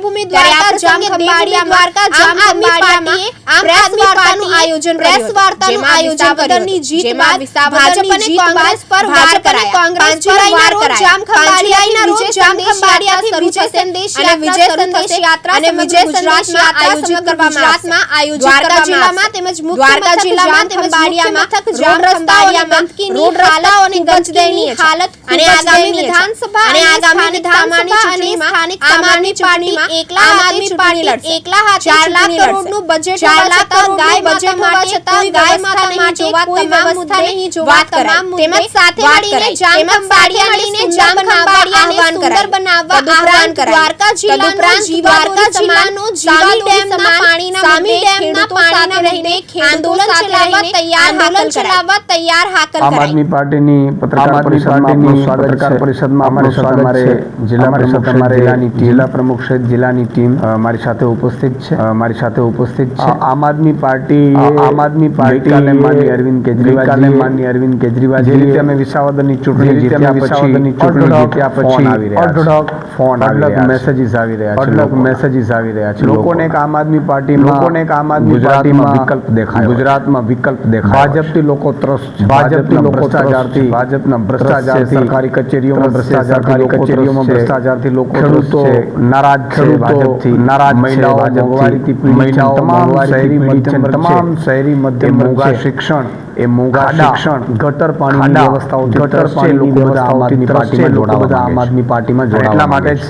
જન્મભૂમિ દ્વારકા દ્વારકા આમ આદમી પાર્ટીએ પ્રેસ વાર્તાનું આયોજન પ્રેસ વાર્તાનું આયોજન કર્યું જીત બાદ ભાજપ અને કોંગ્રેસ પર વાર કરાયા. કોંગ્રેસ પર વાર કરાયા. જામ ખંભાળિયાના રોજ જામ ખંભાળિયાથી વિજય સંદેશ અને વિજય સંદેશ યાત્રા અને વિજય સંદેશ યાત્રા સમગ્ર ગુજરાતમાં આયોજિત દ્વારકા જિલ્લામાં તેમજ દ્વારકા જિલ્લામાં તેમજ બાડિયામાં થક જામ રસ્તાઓમાં રોડ રસ્તાઓ અને ગંજદેની હાલત અને આગામી વિધાનસભા અને આગામી વિધાનસભા અને સ્થાનિક સામાન્ય ચૂંટણીમાં એકલા આદમી પાર્ટી એકલા હાથે લાખ કરોડનું બજેટ હોવા છતાં ગાય બજેટ હોવા છતાં ગાય માતા માટે કોઈ વ્યવસ્થા નહીં જોવા તમામ તેમજ સાથે મળીને જામ ખંભાળિયા મળીને જામ ખંભાળિયાને સુંદર બનાવવા આહવાન કરાય. દ્વારકા જિલ્લાનો દ્વારકા જિલ્લાનો સામી ડેમના પાણીના સામી ડેમના પાણીના રહીને આંદોલન ચલાવવા તૈયાર હાકલ ચલાવવા તૈયાર હાકલ આમ આદમી પાર્ટીની પત્રકાર પરિષદમાં પત્રકાર પરિષદમાં અમારે જિલ્લા પરિષદ અમારે જિલ્લા પ્રમુખ સહિત મહિલાની ટીમ મારી સાથે ઉપસ્થિત છે. મારી સાથે ઉપસ્થિત છે. આમ આદમી પાર્ટી આમ આદમી પાર્ટી માનની અરવિંદ કેજરીવાલ માનની અરવિંદ કેજરીવાલ જે રીતે અમે વિસાવદનની ચૂંટણી જીત્યા વિસાવદનની ચૂંટણી જીત્યા પછી આવી રહ્યા ફોન અઢળક મેસેજીસ આવી રહ્યા છે અઢળક મેસેજીસ આવી રહ્યા છે લોકોને એક આમ આદમી પાર્ટી લોકોને એક આમ આદમી પાર્ટીમાં વિકલ્પ દેખાય ગુજરાતમાં વિકલ્પ દેખાય ભાજપથી લોકો ત્રસ્ત છે. ભાજપથી લોકો ના ભાજપના ભ્રષ્ટાચારથી સરકારી કચેરીઓમાં ભ્રષ્ટાચાર સરકારી કચેરીઓમાં ભ્રષ્ટાચારથી લોકો ખેડૂતો નારાજ છે. શિક્ષણ એ મોંઘા શિક્ષણ ગટર પાણીની વ્યવસ્થાઓ ગટર પાણીની બધા આદમી પાર્ટીમાં માટે જ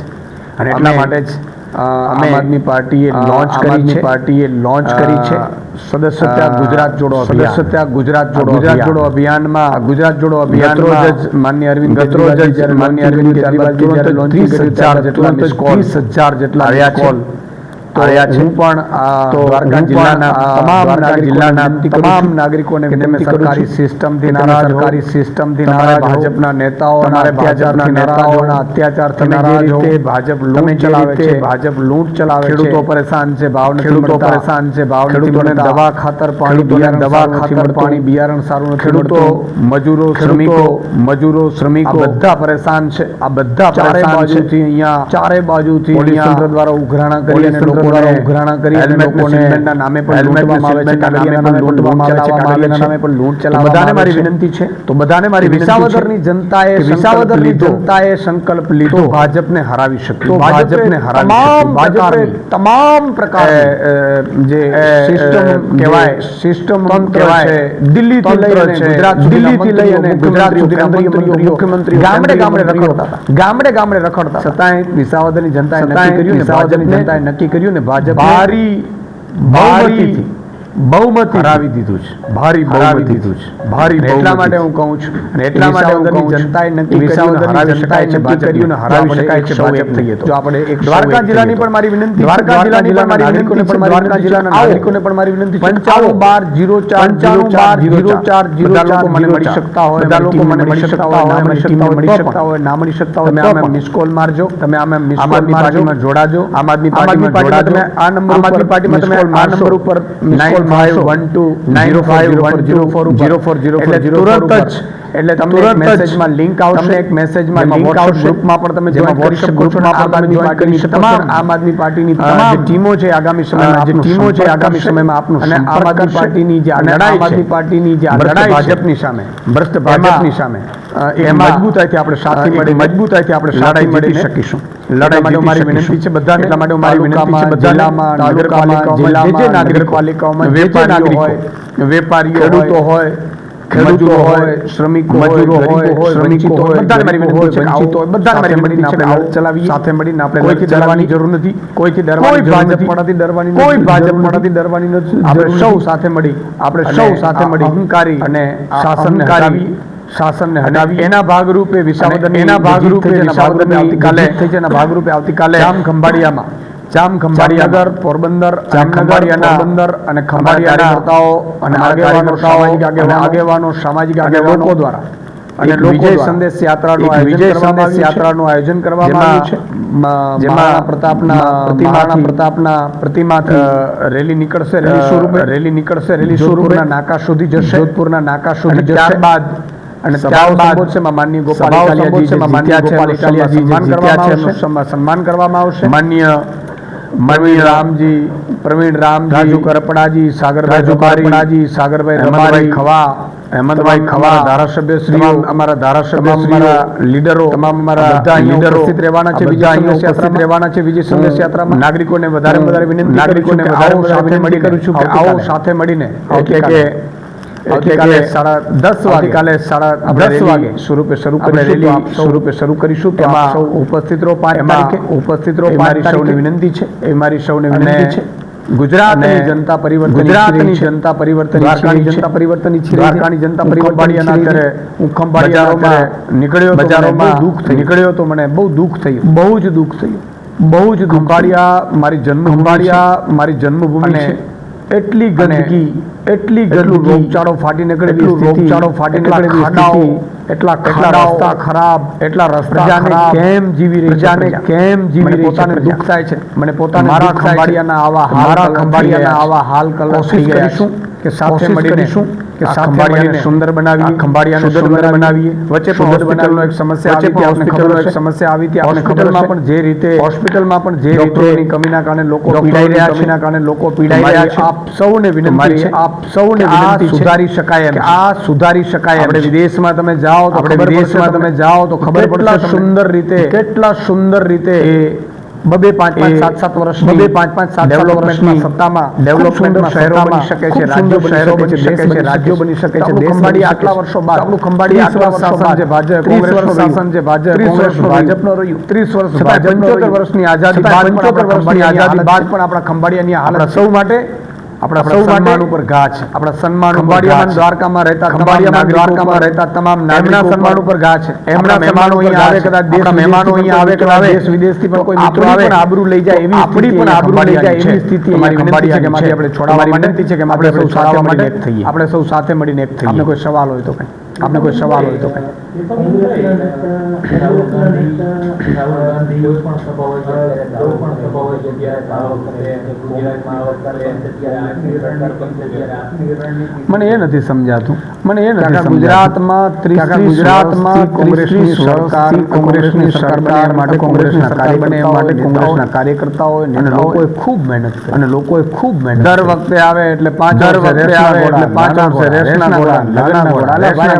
એટલા માટે જ આમ આદમી પાર્ટીએ લોન્ચ કરી છે. પાર્ટીએ લોન્ચ કરી છે. સદસ્યતા ગુજરાત જોડો સદસ્યતા ગુજરાત જોડો ગુજરાત જોડો અભિયાનમાં ગુજરાત જોડો અભિયાન માન્ય અરવિંદ ગતરોજ માન્ય અરવિંદ કેજરીવાલ ત્રીસ હજાર જેટલા ત્રીસ હજાર જેટલા આવ્યા છે. આવ્યા છે. પણ દ્વારકા જિલ્લાના તમામ જિલ્લાના તમામ નાગરિકોને તમે સરકારી સિસ્ટમથી નારાજ સરકારી સિસ્ટમથી નારાજ ભાજપના નેતાઓ ભાજપના નેતાઓના અત્યાચારથી નારાજ રીતે ભાજપ લૂંટ ચલાવે છે ભાજપ લૂંટ ચલાવે છે ખેડૂતો પરેશાન છે ભાવ ખેડૂતો પરેશાન છે ભાવ ખેડૂતોને દવા ખાતર પાણી બિયારણ દવા ખાતર પાણી બિયારણ સારું નથી ખેડૂતો મજૂરો શ્રમિકો મજૂરો શ્રમિકો બધા પરેશાન છે. આ બધા ચારે બાજુથી અહીંયા ચારે બાજુથી અહીંયા દ્વારા ઉઘરાણા કરી સંકલ્પ લીધો ભાજપને હરાવી શક્યો ભાજપને હરાવી તમામ પ્રકાર જે સિસ્ટમ કહેવાય સિસ્ટમ કહેવાય દિલ્હી થી લઈ દિલ્હી થી લઈ ગુજરાત મુખ્યમંત્રી ગામડે ગામડે રખડતા ગામડે ગામડે રખડતા છતાંય વિસાવદરની જનતાએ નક્કી કર્યું વિસાવદરની જનતાએ નક્કી કર્યું ને ભાજપ? ભારી ભારી બહુમત હરાવી દીધું છે ભારી હરાવી દીધું છે ભારી એટલા માટે હું કહું છું એટલા માટે હું કહું જનતાએ નક્કી કર્યું હરાવી શકાય છે ભાજપને હરાવી શકાય છે ભાજપ થઈ તો આપણે એક દ્વારકા જિલ્લાની પણ મારી વિનંતી દ્વારકા જિલ્લાની પણ મારી વિનંતી પણ દ્વારકા જિલ્લાના નાગરિકોને પણ મારી વિનંતી 55 બાર 04 04 04 બધા લોકો મને મળી શકતા હોય બધા લોકો મને મળી શકતા હોય મળી શકતા હોય મળી શકતા હોય ના મળી શકતા હોય તમે આમાં મિસ કોલ મારજો તમે આમ મિસ કોલ મારજો જોડાજો આમ આદમી પાર્ટીમાં જોડાજો આ નંબર આમ આદમી પાર્ટીમાં તમે આ નંબર ઉપર miss five one two nine five one zero four zero four zero four zero તુરંત જ એટલે તમને મેસેજમાં લિંક આવશે. એક મેસેજમાં લિંક આવશે. ગ્રુપમાં પણ તમે જેમાં વોટ્સએપ ગ્રુપમાં પણ આમ આદમી તમામ આમ આદમી પાર્ટીની તમામ ટીમો છે આગામી સમયમાં જે ટીમો છે આગામી સમયમાં આપનું અને આમ આદમી પાર્ટીની જે લડાઈ આમ આદમી પાર્ટીની જે લડાઈ ભાજપની સામે. ભ્રષ્ટ ભાજપની સામે. એ મજબૂતાઈથી આપણે સાથે મળી મજબૂતાઈથી આપણે લડાઈ જીતી શકીશું. લડાઈ માટે મારી વિનંતી છે બધાને. એટલા માટે મારી વિનંતી છે બધામાં નગરપાલિકાઓમાં જે નાગરિકપાલિકાઓમાં જે હોય વેપારીઓ ખેડૂતો હોય ખેડૂતો હોય શ્રમિકો મજૂરો હોય શ્રમિકો હોય બધાને મારી વિનંતી છે બધાને મારી ચલાવી સાથે મળીને આપણે કોઈથી ડરવાની જરૂર નથી કોઈથી ડરવાની ભાજપ પડાથી ડરવાની કોઈ ભાજપ પડાથી ડરવાની નથી. આપણે સૌ સાથે મળી આપણે સૌ સાથે મળી. અહંકારી અને શાસનકારી શાસનને હટાવી એના ભાગરૂપે વિસાવદન એના ભાગરૂપે વિસાવદન આવતીકાલે થઈ છે એના ભાગરૂપે આવતીકાલે રામ ખંભાળિયામાં આયોજન કરવામાં રેલી નીકળશે રેલી નીકળશે રેલી સ્વરૂપના નાકા સુધી જશે. જોધપુરના નાકા સુધી જશે. ત્યારબાદ કરવામાં આવશે. માન્ય મવીર રામજી પ્રવીણ રામજી રાજુ કરપડાજી સાગરભાઈ રપારી સાગરભાઈ રપારી ખવા અહેમદભાઈ ખવા ધારાસભ્ય શ્રી અમારા ધારાસભ્ય અમારા લીડરો તમામ અમારા બધા લીડરો ઉપસ્થિત રહેવાના છે બીજા અહીં ઉપસ્થિત રહેવાના છે વિજય સંદેશ યાત્રામાં. નાગરિકોને વધારે વધારે વિનંતી નાગરિકોને વધારે સાથે મળી કરું છું કે આવો સાથે મળીને એટલે કે તો નીકળ્યો તો મને બહુ દુઃખ થયું. બહુ જ દુઃખ થયું. બહુ જ ખંભાળિયા મારી જન્મ ખંભાળિયા મારી જન્મભૂમિ છે. એટલી ગંદકી એટલી ગંદુ રોગચાળો ફાટી નીકળે રોગચાળો ફાટી નીકળે ખાડાઓ એટલા એટલા રસ્તા ખરાબ એટલા રસ્તા કેમ જીવી રહી જાને કેમ જીવી રહી પોતાને દુઃખ થાય છે. મને પોતાને મારા ખંભાળિયાના આવા હાલ ખંભાળિયાના આવા હાલ કલર થઈ ગયા કે સાથે મળીને શું સુધારી શકાય આ સુધારી શકાય આપણે વિદેશમાં તમે જાઓ તો આપણે વિદેશમાં તમે જાઓ તો ખબર પડશે સુંદર રીતે કેટલા સુંદર રીતે બબે પાંચ પાંચ આઝાદી બાદ પણ આપણા ખંભાળિયાની હાલત સૌ માટે આપણા સૌ ઉપર ઘા છે. સન્માન ખંભાળિયામાં દ્વારકામાં રહેતા દ્વારકામાં રહેતા તમામ નામના સન્માન ઉપર ઘા એમના મહેમાનો અહીંયા આવે કદાચ મહેમાનો અહીંયા આવે કદાચ વિદેશથી આવે. આબરૂ લઈ જાય એવી આપણી પણ આબરૂ લઈ આપણે આપણે સૌ સાથે મળીને એક થઈએ. આપણે સૌ સાથે મળીને એક થઈએ. કોઈ સવાલ હોય તો કંઈ. आपने कोई સવાલ હોય તો મને એ નથી સમજાતું મને એ નથી ગુજરાતમાં ગુજરાતમાં કોંગ્રેસની સરકાર કોંગ્રેસની સરકાર માટે કોંગ્રેસના કાર્ય બને માટે કોંગ્રેસના કાર્યકર્તાઓ અને લોકોએ ખૂબ મહેનત કરી અને લોકોએ ખૂબ મહેનત દર વખતે આવે એટલે પાંચ દર વખતે આવે એટલે પાંચ વર્ષે રેસના ઘોડા ઘોડા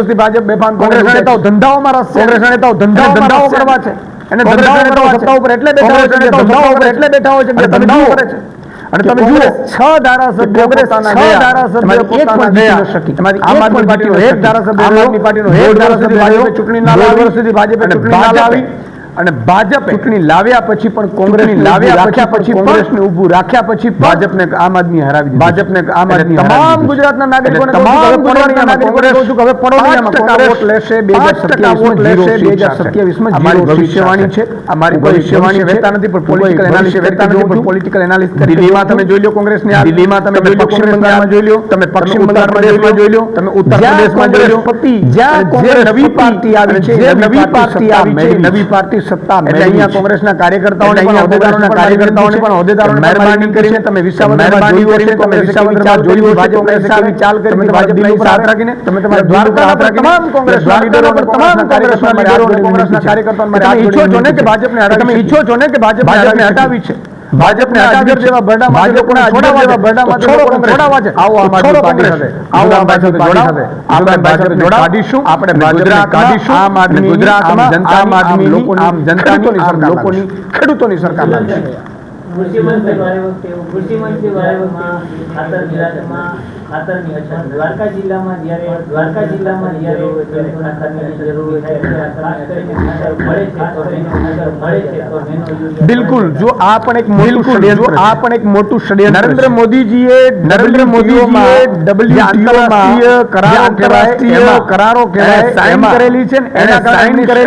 કોંગ્રેસની ભાજપ બેફાન કોંગ્રેસના નેતાઓ ધંધાઓમાં રસ કોંગ્રેસના નેતાઓ ધંધાઓ ધંધાઓ કરવા છે. અને ધંધાઓ કરવા સત્તા ઉપર એટલે બેઠા હોય છે ધંધાઓ ઉપર એટલે બેઠા હોય છે. કે ધંધાઓ કરે છે. અને તમે જુઓ છ ધારાસભ્ય પોતાના ગયા. ધારાસભ્ય એક પણ જીતી શકી તમારી આમ આદમી પાર્ટીનો એક ધારાસભ્ય આમ આદમી પાર્ટીનો એક ધારાસભ્ય ચૂંટણી ના લાવી વર્ષથી ભાજપે ચૂંટણી ના લાવી. અને ભાજપ ચૂંટણી લાવ્યા પછી પણ કોંગ્રેસ લાવ્યા રાખ્યા પછી કોંગ્રેસને ઊભું રાખ્યા પછી ભાજપને આમ આદમી હરાવી ભાજપને આમ આદમી તમામ ગુજરાતના નાગરિકોને જોઈ લો કોંગ્રેસની આ જોઈ લો તમે પશ્ચિમ બંગાળ જોઈ લો. તમે ઉત્તર પ્રદેશમાં જોઈ લો. નવી નવી પાર્ટી સત્તા મેળવી કોંગ્રેસના કાર્યકર્તાઓને પણ હોદ્દેદારોના કાર્યકર્તાઓને પણ હોદ્દેદારોને મહેરબાની કરીને તમે વિસાવદરમાં જોયું છે તમે વિસાવદરમાં જોયું ભાજપને સારી ચાલ કરી તમે ભાજપની ઉપર હાથ રાખીને તમે તમારા દ્વાર પર હાથ રાખીને તમામ કોંગ્રેસ લીડરો પર તમામ કોંગ્રેસના લીડરો કોંગ્રેસના કાર્યકર્તાઓને તમે ઈચ્છો છો ને કે ભાજપને તમે ઈચ્છો છો ને કે ભાજપ ભાજપને હટાવી છે. અજગર જેવા ભાજપના લોકોને જેવા છોડાવવા બરડામાંથી છે. લોકોને છોડો છોડાવવા છે આવો આમ આદમી પાર્ટી સાથે. આવો આવો આમ આદમી આદમી પાર્ટી પાર્ટી સાથે. સાથે. આપણે ભાજપને કાઢીશું આપણે ભાજપને કાઢીશું. આમ આદમીની, ગુજરાતમાં આમ આમ આદમીની, લોકોની, આમ જનતાની, ખેડૂતોની આમ સરકાર લોકોની, ખેડૂતોની સરકાર લાવીશું. કૃષિ મંત્રી વારે વખતે કૃષિ મંત્રી વારે વખતે ખાતર નિરાશમાં ખાતરની અછત. દ્વારકા જિલ્લામાં જ્યારે દ્વારકા જિલ્લામાં જ્યારે ખાતરની જરૂર છે બિલકુલ. જો આ પણ એક મોટું આ પણ એક મોટું ષડયંત્ર નરેન્દ્ર મોદીજીએ નરેન્દ્ર મોદીજીએ ડબલ્યુ આંતરરાષ્ટ્રીય કરારો કહેવાય કરારો કહેવાય સાઈન કરેલી છે ને એના કરેલી છે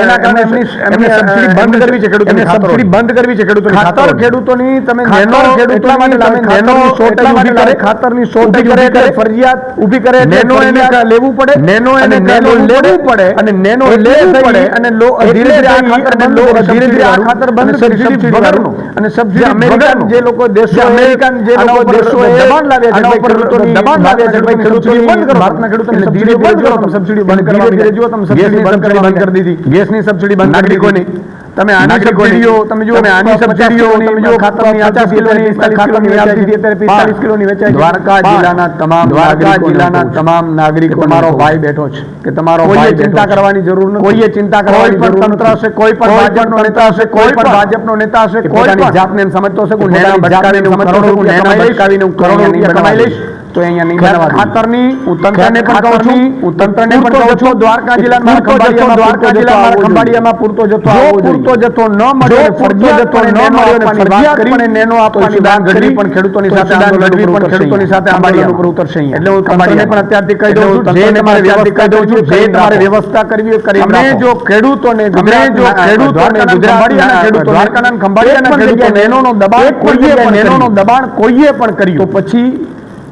એના કારણે એમને સબસિડી બંધ કરવી છે ખેડૂતોની સબસિડી બંધ કરવી છે ખેડૂતોની ખાતર ખેડૂતોની તમે નેનો ખેડૂતો માટે તમે નેનો શોર્ટેજ ઊભી કરે. ખાતરની શોર્ટેજ કરે કરે ફરજિયાત ઊભી કરે નેનો એને લેવું પડે? નેનો એને નેનો લેવું પડે? અને નેનો લેવું પડે? અને લો ધીરે ધીરે આ ખાતર અને લો ધીરે ધીરે આ ખાતર બંધ કરી સબસિડી વગરનું અને સબસિડી અમેરિકન જે લોકો દેશો અમેરિકન જે લોકો દેશો દબાણ લાવ્યા છે ખેડૂતોની દબાણ લાવ્યા છે ભાઈ ખેડૂતોની બંધ કરો ભારતના ખેડૂતોની ધીરે બંધ કરો તમે સબસિડી બંધ કરવા ધીરે જુઓ તમે સબસિડી બંધ કરી બંધ કરી દીધી. ગેસની સબસિડી બંધ નાગરિકોની. તમે આની સબસિડીઓ તમે જુઓ આની સબસિડીઓ તમે જુઓ ખાતરની પચાસ કિલોની ખાતરની હતી અત્યારે પિસ્તાલીસ કિલોની વેચાય દ્વારકા જિલ્લાના તમામ દ્વારકા જિલ્લાના તમામ નાગરિક તમારો ભાઈ બેઠો છે કે તમારો ભાઈ ચિંતા કરવાની જરૂર નથી. કોઈએ ચિંતા કરવાની જરૂર તંત્ર હશે કોઈ પણ ભાજપનો નેતા હશે કોઈ પણ ભાજપનો નેતા હશે કોઈ પણ જાતને સમજતો હશે કે હું નેના ભટકાવીને હું કરોડો રૂપિયા ભટકાવીને હું કરોડો રૂપિયા કમાઈ લઈશ. તો અહીંયા નહીં બનાવવા ખાતરની હું તંત્રને પણ કહું છું હું તંત્રને પણ કહું છું દ્વારકા જિલ્લામાં ખંભાળિયામાં દ્વારકા જિલ્લામાં ખંભાળિયામાં પૂરતો જથ્થો આવવો જોઈએ. પૂરતો જથ્થો ન મળ્યો પૂરતો જથ્થો ન મળ્યો અને ફરજિયાત કરીને નેનો આપવાની વાત ઘડી પણ ખેડૂતોની સાથે આંદોલન પણ ખેડૂતોની સાથે આંદોલન ઉપર ઉતરશે એટલે હું તંત્રને પણ અત્યારથી કહી દઉં છું જે તમારે વ્યવસ્થા કહી દઉં છું જે તમારે વ્યવસ્થા કરવી હોય કરી અમે જો ખેડૂતોને અમે જો ખેડૂતોને ગુજરાતના ખેડૂતો દ્વારકાના ખંભાળિયાના ખેડૂતો નેનોનો દબાણ કોઈએ નેનોનો દબાણ કોઈએ પણ કર્યું તો પછી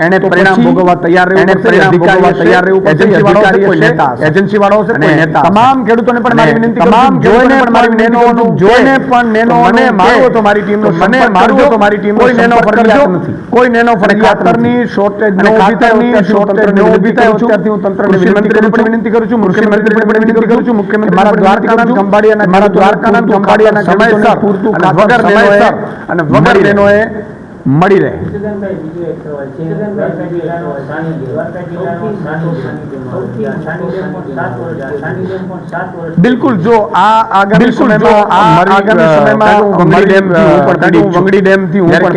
એને પરિણામ ભોગવવા તૈયાર રહેવું પડશે અધિકારી તૈયાર રહેવું પડશે હશે કોઈ નેતા એજન્સી વાળો હશે કોઈ નેતા તમામ ખેડૂતોને પણ મારી વિનંતી તમામ જોઈને પણ મારી નેનો જોઈને પણ નેનો મને મારો તો મારી ટીમનો મને મારો તો મારી ટીમ કોઈ નેનો ફરજિયાત નથી. કોઈ નેનો ફરજિયાતની શોર્ટેજ નો ખાતરની શોર્ટેજ નો ઊભી થાય અત્યારથી હું તંત્રને વિનંતી પણ વિનંતી કરું છું મુખ્યમંત્રીને પણ વિનંતી કરું છું મુખ્યમંત્રી મારા દ્વારકાના ખંભાળિયાના મારા દ્વારકાના ખંભાળિયાના સમયસર પૂરતું વગર નેનોએ અને વગર નેનોએ મળી રહે. બિલકુલ જો આ આગામી સમયમાં આગામી સમયમાં વંગડી ડેમથી હું પણ વંગડી ડેમ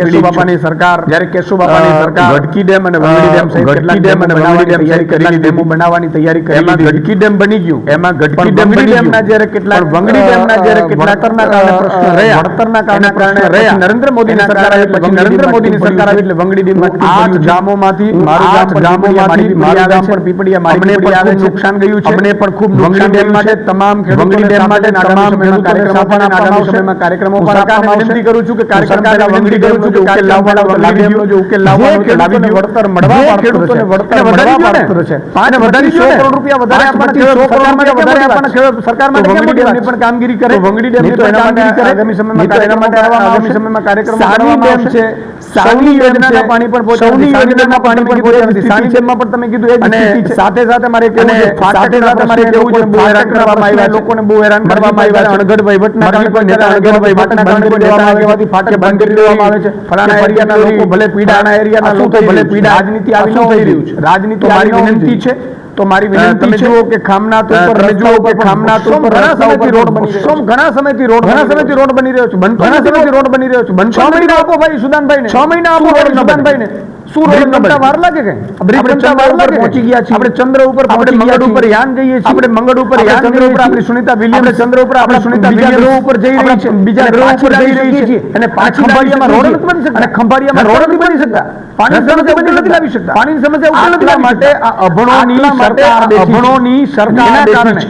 કેશુ બાપાની સરકાર જ્યારે કેશુ બાપાની સરકાર ગડકી ડેમ અને વંગડી ડેમ સહિત કેટલાક ડેમ અને વંગડી ડેમ તૈયારી કરી ડેમો બનાવવાની તૈયારી કરી એમાં ગડકી ડેમ બની ગયું. એમાં ગડકી ડેમ ના જ્યારે કેટલાક વંગડી ડેમ ના જ્યારે કેટલાક વળતરના કારણે પ્રશ્ન રહ્યા. વળતરના કારણે પ્રશ્ન રહ્યા. નરેન્દ્ર મોદીની સરકાર પછી નરેન્દ્ર મોદીની સરકાર આવી એટલે વંગડી ડેમ આઠ ગામોમાંથી મારું ગામ ગામોમાંથી મારું ગામ પણ પીપળિયા મારી પણ ખૂબ નુકસાન ગયું છે. અમને પણ ખૂબ નુકસાન ડેમ માટે તમામ વંગડી ડેમ માટે તમામ કાર્યક્રમો પણ આગામી સમયમાં કાર્યક્રમો પણ આપવામાં વિનંતી કરું છું કે સરકારને વિનંતી કરું છું કે ઉકેલ લાવવાનો લાવી દો જો ઉકેલ લાવવાનો છે. લાવી દો વળતર મળવા ખેડૂતોને વળતર મળવા પાડતો છે. પાંચ વધારી 100 કરોડ રૂપિયા વધારે આપણને 100 કરોડ માટે વધારે આપણને સરકાર માટે વંગડી ડેમની પણ કામગીરી કરે વંગડી ડેમની પણ કામગીરી કરે આગામી સમયમાં એના માટે આગામી સમયમાં કાર્યક્રમો કરવામાં ડેમ છે યોજનાના પાણી પણ પહોંચાડે યોજનાના પાણી પણ પહોંચાડે સાની પણ તમે કીધું એ જ સાથે સાથે મારે કહેવું છે સાથે સાથે મારે કહેવું છે બહુ હેરાન કરવામાં આવ્યા લોકોને બહુ હેરાન કરવામાં આવ્યા અણઘડ વહીવટના કારણે પણ નેતા અણઘડ વહીવટના કારણે પણ નેતા આગેવાથી ફાટક બંધ કરી દેવામાં આવે છે. ફલાણા એરિયાના લોકો ભલે પીડાના એરિયાના લોકો ભલે પીડા. રાજનીતિ આવી ન થઈ રહ્યું છે? રાજનીતિ મારી વિનંતી છે. તો મારી વિનંતી તમે જુઓ કે ખામનાથ ઉપર તમે જુઓ કે ખામનાથ ઉપર ઘણા સમયથી રોડ બની રહ્યો છે. ઘણા સમયથી રોડ ઘણા સમયથી રોડ બની રહ્યો છે. ઘણા સમયથી રોડ. બની રહ્યો છે. છ મહિના આપો ભાઈ સુદાનભાઈ ને છ મહિના આપો ભાઈ સુદાનભાઈ ને શું રોડ બનતા વાર લાગે કે? બ્રિજ બનતા વાર લાગે પહોંચી ગયા છીએ. આપણે ચંદ્ર ઉપર આપણે મંગળ ઉપર યાન જઈએ છીએ. આપણે મંગળ ઉપર યાન ચંદ્ર ઉપર આપણી સુનિતા વિલિયમ્સ ચંદ્ર ઉપર આપણે સુનિતા વિલિયમ્સ ગ્રહ ઉપર જઈ રહી છે. બીજા ગ્રહ ઉપર જઈ રહી છે. અને પાછી ખંભાળિયામાં રોડ નથી બની શકતા. અને ખંભાળિયામાં રોડ નથી બની શકતા. પાણીની સમસ્યા ઉકેલ નથી લાવી શકતા. પાણીની સમસ્યા ઉકેલ નથી માટે આ અભણોની સરકાર અભણોની સરકારના કારણે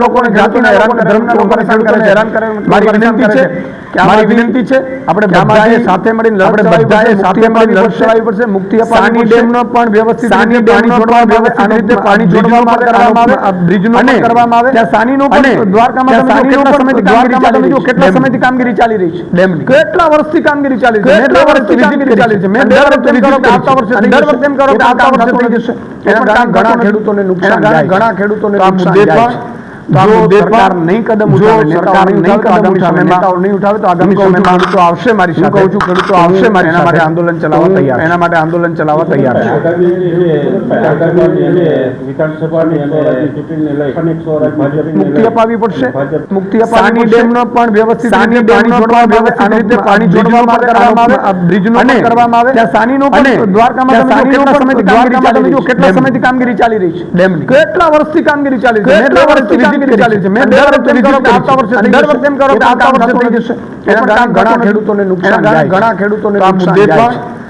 લોકોને હેરાન કરે મારી વિનંતી છે. મારી વિનંતી છે આપણે બધાએ સાથે મળીને આપણે બધાએ સાથે મળીને લડત ચલાવવી પડશે મુક્તિ અપાવવી ડેમનો પણ વ્યવસ્થિત સાની ડેમનો પણ વ્યવસ્થિત રીતે પાણી જોડવામાં કરવામાં આવે બ્રિજનો પણ કરવામાં આવે. ત્યાં સાનીનો પણ દ્વારકામાં તમે કેટલા સમયથી દ્વારકામાં રહી છે. કેટલા સમયથી કામગીરી ચાલી રહી છે. ડેમની. કેટલા વર્ષથી કામગીરી ચાલી રહી છે? કેટલા વર્ષથી કામગીરી ચાલી છે. મેં દર વર્ષે કરો કે આવતા વર્ષે દર વર્ષે એમ કરો કે આવતા વર્ષે થઈ જશે. એના ઘણા ખેડૂતોને નુકસાન ઘણા ખેડૂતોને નુકસાન જાય તો સરકાર નહીં કદમ ઉઠાવે સરકાર નહીં કદમ ઉઠાવે નેતાઓ નહીં ઉઠાવે તો આગામી સમયમાં ખેડૂતો આવશે મારી સાથે કહું છું ખેડૂતો આવશે મારી સાથે. આંદોલન ચલાવવા તૈયાર એના માટે આંદોલન ચલાવવા તૈયાર છે. મુક્તિ અપાવી પડશે. મુક્તિ અપાવી ડેમનો પણ વ્યવસ્થિત સાની ડેમનો પણ વ્યવસ્થિત રીતે પાણી છોડવામાં કરવામાં આવે બ્રિજ બ્રિજનો કરવામાં આવે. ત્યાં સાનીનો પણ દ્વારકામાં તમે કેટલા સમયથી કામગીરી ચાલી રહી છે. ડેમની. કેટલા વર્ષથી કામગીરી ચાલી રહી છે? કેટલા વર્ષથી ઘણા ખેડૂતોને નુકસાન ઘણા ખેડૂતોને નુકસાન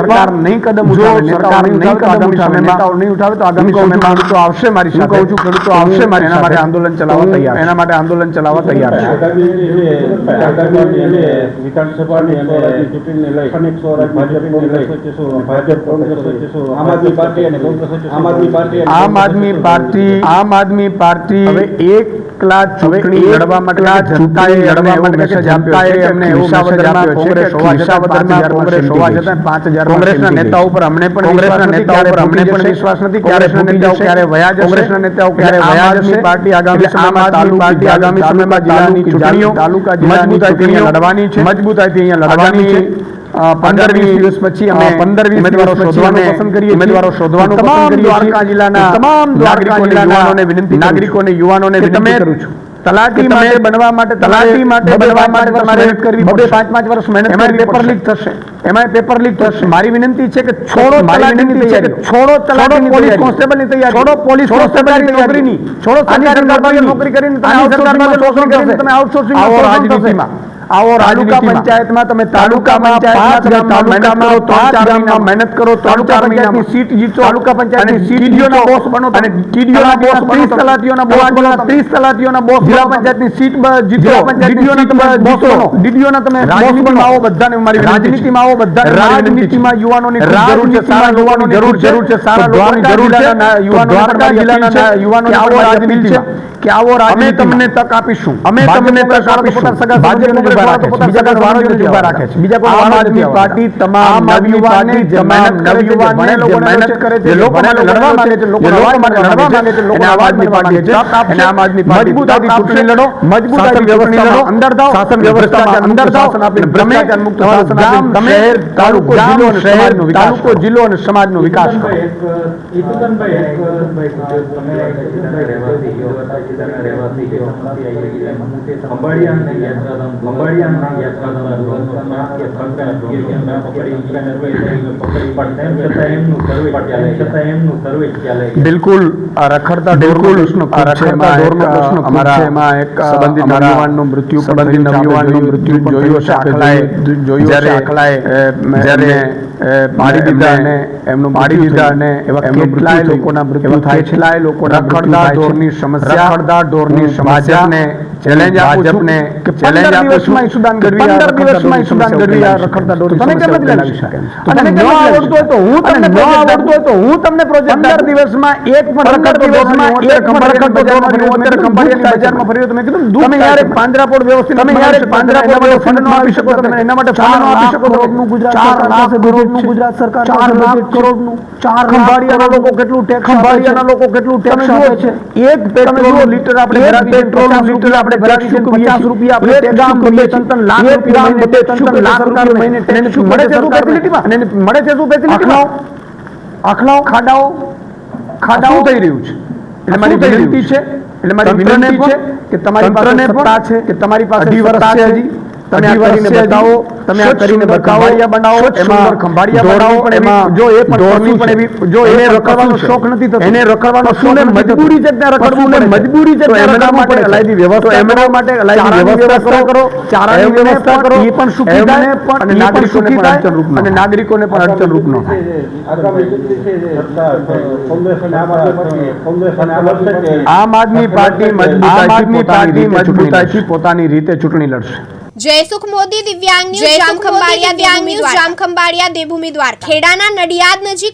સરકાર નહીં કદમ ઉઠાવે સરકાર નહીં કદમ ઉઠાવે નેતાઓ નહીં ઉઠાવે તો આગામી સમયમાં તો આવશે મારી સાથે કહું છું ખેડૂતો આવશે મારી એના માટે આંદોલન ચલાવવા તૈયાર એના માટે આંદોલન ચલાવવા તૈયાર છે. આમ આદમી પાર્ટી આમ આદમી પાર્ટી હવે એક કેટલા ચૂંટણી લડવા માટે ચૂંટાએ લડવા માટે જનતાએ એમને વિસાવદરમાં કોંગ્રેસ વિસાવદરમાં કોંગ્રેસ હોવા જતાં પાંચ હજાર કોંગ્રેસના નેતા ઉપર અમને પણ કોંગ્રેસના નેતા ઉપર અમને પણ વિશ્વાસ નથી કોંગ્રેસના નેતાઓ ક્યારે વયા જશે? કોંગ્રેસના નેતાઓ ક્યારે વયા જશે? પાર્ટી આગામી સમયમાં તાલુકા પાર્ટી આગામી સમયમાં જિલ્લાની ચૂંટણીઓ તાલુકા જિલ્લાની ચૂંટણીઓ લડવાની છે. મજબૂતાઈથી અહીંયા લડવાની છે. એમાં પેપર લીક થશે મારી વિનંતી છે. કે છોડો મારી વિનંતી છે છોડો તલાટી પોલીસ કોન્સ્ટેબલની તૈયારી. છોડો પોલીસ કોન્સ્ટેબલની નોકરીની. નોકરી કરીને તમે આઉટસોર્સિંગમાં નોકરી કરીને તમે આઉટસોર્સિંગમાં આવો તાલુકા પંચાયતમાં તમે તાલુકા પંચાયતમાં મહેનત કરો તાલુકા પંચાયતની સીટ જીતો તાલુકા પંચાયતની સીટ બોસ બનો અને ટીડીઓના બોસ બનો તલાટીઓના બોસ બનો ત્રીસ તલાટીઓના બોસ જિલ્લા પંચાયતની સીટ જીતો. ડીડીઓના તમે બોસ બનો. ડીડીઓના તમે બોસ બનો. આવો બધાને મારી રાજનીતિમાં આવો બધા રાજનીતિમાં યુવાનોની જરૂર છે સારા યુવાનો જરૂર જરૂર છે સારા લોકોની જરૂર છે. યુવાનો જિલ્લાના યુવાનો આવો રાજનીતિ છે કે આવો રાજનીતિ તમને તક આપીશું. અમે તમને તક આપીશું. ભાજપ જિલ્લો અને સમાજ નો વિકાસ કરો. પકડ્યા કે પકડી બિલકુલ આ રખડતા બિલકુલ આ રખડતા ઢોરનો પ્રશ્ન અમારા એમાં એક સંબંધિત નવયુવાનનું મૃત્યુ સંબંધિત નવયુવાનનું મૃત્યુ જોયું છે. આખલાએ જોયું છે આખલાએ જ્યારે મારી દીધા અને એમનું મારી દીધા અને એવા કેટલાય લોકોના મૃત્યુ થાય છે. કેટલાય લોકોના ખડદાર ઢોરની સમસ્યા. ખડદાર ઢોરની સમસ્યાને ચેલેન્જ ભાજપને ચેલેન્જ આપો છું સુદાન ગઢવી પંદર દિવસમાં સુદાન ગઢવી આ રખડતા ઢોર તમે કેમ નથી લાવી? શક્યા અને ન આવડતો તો હું તમને ન આવડતો તો હું તમને પ્રોજેક્ટ પંદર દિવસમાં એક પણ રખડતો દિવસમાં એક પણ રખડતો ઢોર ફર્યો અત્યારે કંપની બજારમાં ફર્યો તમે કીધું તમે યાર એક પાંજરાપોળ વ્યવસ્થિત તમે યાર એક પાંજરાપોળ ફંડ નો આપી શકો તમે એના માટે ફંડ નો આપી શકો ગુજરાત સરકાર પાસે નું ગુજરાત સરકાર ચાર લાખ કરોડનું ચાર ખંભાળિયાના લોકો કેટલું ટેક્સ ખંભાળિયાના લોકો કેટલું ટેક્સ આપે છે. એક પેટ્રોલ લીટર આપણે પેટ્રોલ લીટર આપણે ભરાવી છે 50 રૂપિયા આપણે ટેક્સ ગામ ગમે તંતન લાખ રૂપિયા મહિને તંતન લાખ રૂપિયા મહિને ટેક્સ મળે છે શું ફેસિલિટીમાં અને મળે છે શું ફેસિલિટીમાં આખલાઓ ખાડાઓ ખાડાઓ. થઈ રહ્યું છે? એટલે મારી વિનંતી છે? એટલે મારી વિનંતી છે કે તમારી પાસે છે કે તમારી પાસે અઢી વર્ષ છે? હજી. તમે આ કરીને બતાવો તમે આ કરીને બતાવો બનાવો એમાં ખંભાળિયા બનાવો એમાં જો એ પણ પણ એવી જો એને રખડવાનો શોખ નથી થતો. એને રખડવાનો શું મજબૂરી છે ત્યાં રખડવું ને મજબૂરી છે એમના માટે અલાયદી વ્યવસ્થા એમના માટે અલાયદી વ્યવસ્થા કરો. ચારાની વ્યવસ્થા કરો. એ પણ સુખી થાય અને નાગરિકોને પણ અડચણરૂપ અને નાગરિકોને પણ અડચણરૂપ ન આમ આદમી પાર્ટી આમ આદમી પાર્ટી મજબૂતાઈથી પોતાની રીતે ચૂંટણી લડશે. જયસુખ મોદી દિવ્યાંગ ન્યૂઝ જામ ખંભાળિયા દિવ્યાંગ ન્યૂઝ. જામ ખંભાળિયા દેવભૂમિ દ્વારકા ખેડાના નડિયાદ નજીક